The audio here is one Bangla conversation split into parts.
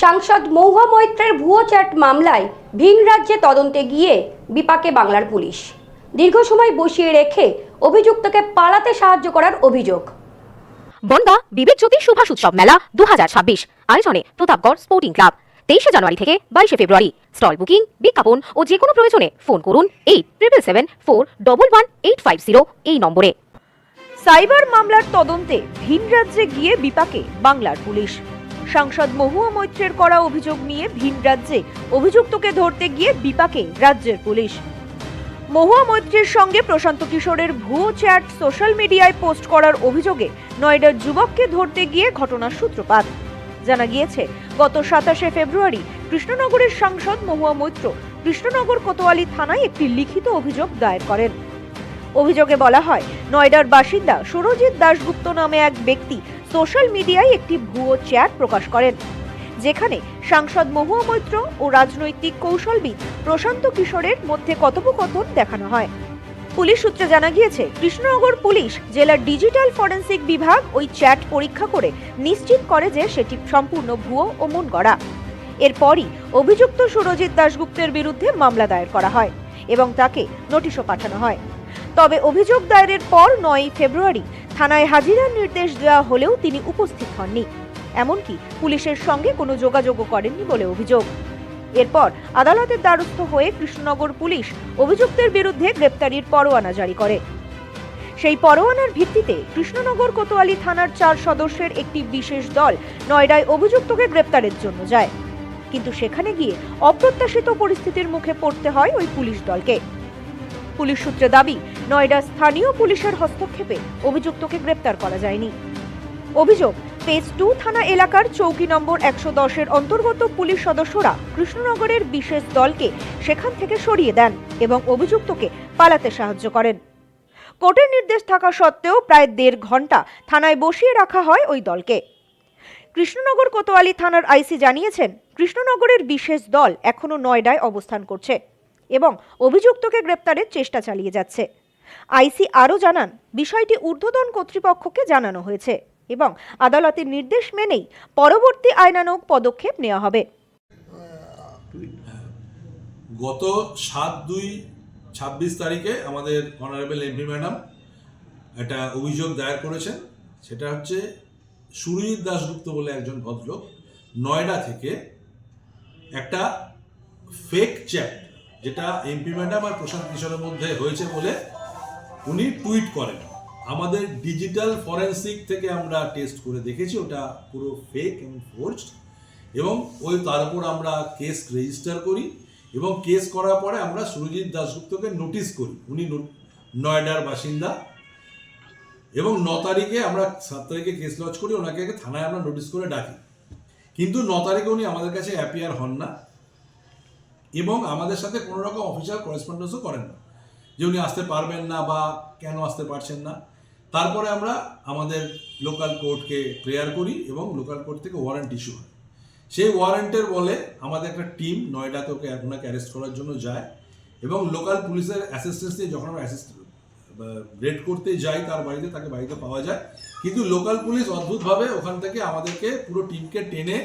সাংসদ মৌহা মৈত্রের ভুয়ো চ্যাট মামলায় ভিন রাজ্যে তদন্তে গিয়ে বিপাকে বাংলার পুলিশ। দীর্ঘ সময় বসিয়ে রেখে অভিযুক্তকে পালাতে সাহায্য করার অভিযোগ। বনগা বিবেক জ্যোতি সুভাষ উৎসব মেলা দু আয়োজনে প্রতাপগড় স্পোর্টিং ক্লাব। তেইশে জানুয়ারি থেকে বাইশে ফেব্রুয়ারি। স্টল বুকিং বিজ্ঞাপন ও যে কোনো প্রয়োজনে ফোন করুন eight triple seven four double one eight five zero এই নম্বরে। সাইবার মামলার তদন্তে ভিন রাজ্যে গিয়ে বিপাকে বাংলার পুলিশ। সাংসদ মহুয়া মৈত্রের করা অভিযোগ নিয়ে ভিন রাজ্যে অভিযুক্তকে ধরতে গিয়ে বিপাকে রাজ্যের পুলিশ। মহুয়া মৈত্রের সঙ্গে প্রশান্ত কিশোরের ভুয়ো চ্যাট সোশ্যাল মিডিয়ায় পোস্ট করার অভিযোগে নয়ডার যুবককে ধরতে গিয়ে ঘটনার সূত্রপাত। জানা গিয়েছে, গত সাতাশে ফেব্রুয়ারি কৃষ্ণনগরের সাংসদ মহুয়া মৈত্র কৃষ্ণনগর কোতোয়ালি থানায় একটি লিখিত অভিযোগ দায়ের করেন। অভিযোগে বলা হয়, নয়ডার বাসিন্দা সুরজিৎ দাশগুপ্ত নামে এক ব্যক্তি সোশ্যাল মিডিয়ায় একটি ভুয়ো চ্যাট প্রকাশ করেন। যেখানে সাংসদ মহুয়া মৈত্র ও রাজনৈতিক কৌশলবিদ প্রশান্ত কিশোরের মধ্যে কথোপকথন দেখানো হয়। পুলিশ সূত্রে জানা গিয়েছে, কৃষ্ণনগর পুলিশ জেলার ডিজিটাল ফরেন্সিক বিভাগ ওই চ্যাট পরীক্ষা করে নিশ্চিত করে যে সেটি সম্পূর্ণ ভুয়ো ও মন গড়া এরপরই অভিযুক্ত সুরজিৎ দাশগুপ্তের বিরুদ্ধে মামলা দায়ের করা হয় এবং তাকে নোটিশও পাঠানো হয়। তবে অভিযোগ দায়েরের পর নয় ফেব্রুয়ারি থানায় হাজিরার নির্দেশ দেওয়া হলেও তিনি উপস্থিত হননি। এমনকি পুলিশের সঙ্গে কোনো যোগাযোগও করেননি বলে অভিযোগ। এরপর আদালতের দ্বারস্থ হয়ে কৃষ্ণনগর পুলিশ অভিযুক্তের বিরুদ্ধে গ্রেপ্তারির পরোয়ানা জারি করে। সেই পরোয়ানার ভিত্তিতে কৃষ্ণনগর কোতোয়ালি থানার চার সদস্যের একটি বিশেষ দল নয়ডায় অভিযুক্তকে গ্রেপ্তারের জন্য যায়। কিন্তু সেখানে গিয়ে অপ্রত্যাশিত পরিস্থিতির মুখে পড়তে হয় ওই পুলিশ দলকে। পুলিশ সূত্রে দাবি, নয়ডা স্থানীয় পুলিশের হস্তক্ষেপে অভিযুক্তকে গ্রেপ্তার করা যায়নি। অভিযোগ পেজ টু থানা এলাকার চৌকি নম্বর একশো দশের অন্তর্গত পুলিশ সদস্যরা কৃষ্ণনগরের বিশেষ দলকে সেখান থেকে সরিয়ে দেন এবং অভিযুক্তকে পালাতে সাহায্য করেন। কোর্টের নির্দেশ থাকা সত্ত্বেও প্রায় দেড় ঘণ্টা থানায় বসিয়ে রাখা হয় ওই দলকে। কৃষ্ণনগর কোতোয়ালি থানার আইসি জানিয়েছেন, কৃষ্ণনগরের বিশেষ দল এখনও নয়ডায় অবস্থান করছে। এবং অভিযুক্তকে গ্রেপ্তারের চেষ্টা চালিয়ে যাচ্ছে। আইসি আরও জানান, বিষয়টি ঊর্ধ্বতন কর্তৃপক্ষকে জানানো হয়েছে এবং আদালতের নির্দেশ মেনেই পরবর্তী আইনানুগ পদক্ষেপ নেওয়া হবে। গত সাত দুই ছাব্বিশ তারিখে আমাদের অনারেবল এমপি ম্যাডাম একটা অভিযোগ দায়ের করেছেন। সেটা হচ্ছে সুরজিৎ দাশগুপ্ত বলে একজন ভদ্রলোক নয়ডা থেকে একটা ফেক চ্যাট যেটা এমপি ম্যাডাম আর প্রশান্ত কিশোরের মধ্যে হয়েছে বলে উনি টুইট করেন। আমাদের ডিজিটাল ফরেন্সিক থেকে আমরা টেস্ট করে দেখেছি, ওটা পুরো ফেক এবং ফোর্সড এবং ওই তার উপর আমরা কেস রেজিস্টার করি এবং কেস করার পরে আমরা সুরজিৎ দাশগুপ্তকে নোটিশ করি। উনি নয়ডার বাসিন্দা এবং ন তারিখে আমরা সাত তারিখে কেস লজ করি, ওনাকে থানায় আমরা নোটিশ করে ডাকি। কিন্তু ন তারিখে উনি আমাদের কাছে অ্যাপিয়ার হন না। এবং আমাদের সাথে কোনো রকম অফিসিয়াল করেসপন্ডেন্সও করেন না। যে উনি আসতে পারবেন না বা কেন আসতে পারছেন না। তারপরে আমরা আমাদের লোকাল কোর্টকে প্রেয়ার করি এবং লোকাল কোর্ট থেকে ওয়ারেন্ট ইস্যু হয়। সেই ওয়ারেন্টের বলে আমাদের একটা টিম নয়ডাতে ওকে ওনাকে অ্যারেস্ট করার জন্য যায় এবং লোকাল পুলিশের অ্যাসিস্ট্যান্স নিয়ে যখন আমরা রেড করতে যাই তার বাড়িতে, তাকে বাড়িতে পাওয়া যায়। কিন্তু লোকাল পুলিশ অদ্ভুতভাবে ওখান থেকে আমাদেরকে পুরো টিমকে টেনে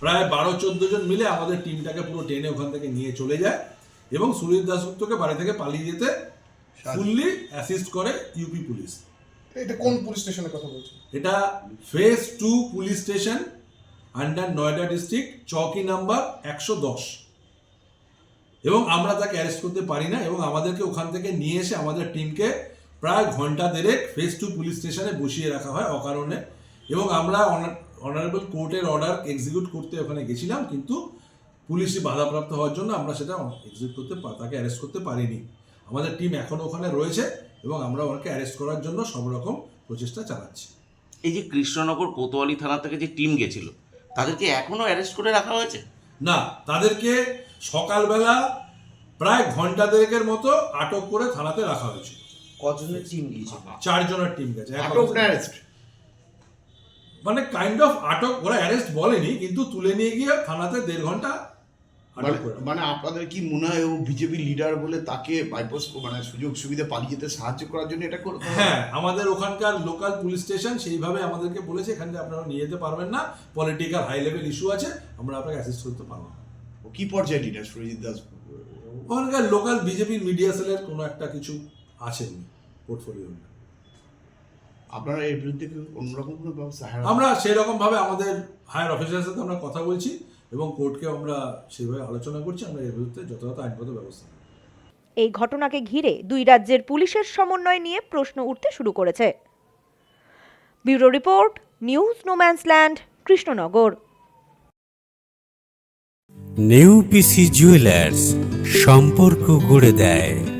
প্রায় বারো চোদ্দ জন মিলে আমাদের টিমটাকে পুরো টেনে ওখান থেকে নিয়ে চলে যায় এবং সুনীল দাসগুপ্তকে বাড়ি থেকে পালিয়ে যেতে ফুললি অ্যাসিস্ট করে ইউপি পুলিশ। এটা কোন পুলিশ স্টেশনের কথা বলছো এটা phase two police station under Noida district চৌকি নাম্বার একশো দশ। এবং আমরা তাকে অ্যারেস্ট করতে পারি না এবং আমাদেরকে ওখান থেকে নিয়ে এসে আমাদের টিমকে প্রায় ঘণ্টা দেড়েক ফেজ টু পুলিশ স্টেশনে বসিয়ে রাখা হয় অকারণে। এবং আমরা অনারেবল কোর্টের অর্ডার এক্সিকিউট করতে ওখানে গেছিলাম কিন্তু পুলিশি বাধাপ্রাপ্ত হওয়ার জন্য আমরা সেটা এক্সিকিউট করতে তাকে অ্যারেস্ট করতে পারিনি। আমাদের টিম এখনও ওখানে রয়েছে এবং আমরা ওনাকে অ্যারেস্ট করার জন্য সব রকম প্রচেষ্টা চালাচ্ছি। এই যে কৃষ্ণনগর কোতোয়ালি থানা থেকে যে টিম গেছিল তাদেরকে এখনও অ্যারেস্ট করে রাখা হয়েছে? না তাদেরকে সকালবেলা প্রায় ঘণ্টা দেড়েকের মতো আটক করে থানাতে রাখা হয়েছিল কজনের টিম গিয়েছিল? চারজনের টিম গেছে। আটক না অ্যারেস্ট? মানে কাইন্ড অফ আটক ওরা অ্যারেস্ট বলেনি কিন্তু তুলে নিয়ে গিয়ে থানাতে দেড় ঘণ্টা মানে মানে আপনাদের কি মনে হয় ও বিজেপি লিডার বলে তাকে বাইপাস মানে সুযোগ সুবিধা পালিয়ে যেতে সাহায্য করার জন্য এটা করতে হ্যাঁ আমাদের ওখানকার লোকাল পুলিশ স্টেশন সেইভাবে আমাদেরকে বলেছে এখান থেকে আপনারা নিয়ে যেতে পারবেন না। পলিটিক্যাল হাই লেভেল ইস্যু আছে আমরা আপনাকে অ্যাসিস্ট করতে পারব না। ও কি পর্যায়ে লিডার সুরজিৎ দাস ওখানকার লোকাল বিজেপির মিডিয়া সেলের কোনো একটা কিছু আছে পোর্টফোলিও আপনারা এর বিরুদ্ধে অন্যরকম কোনো ব্যবস্থা আমরা সেরকম ভাবে আমাদের হায়ার অফিসারের সাথে আমরা কথা বলছি এবং কোর্টকে আমরা সেভাবে আলোচনা করছি। আমরা এর বিরুদ্ধে যথাযথ আইনগত ব্যবস্থা এই ঘটনাকে ঘিরে দুই রাজ্যের পুলিশের সমন্বয় নিয়ে প্রশ্ন উঠতে শুরু করেছে। Bureau report news no man's land Krishnanagar. New PC jewellers সম্পর্ক গড়ে দেয়।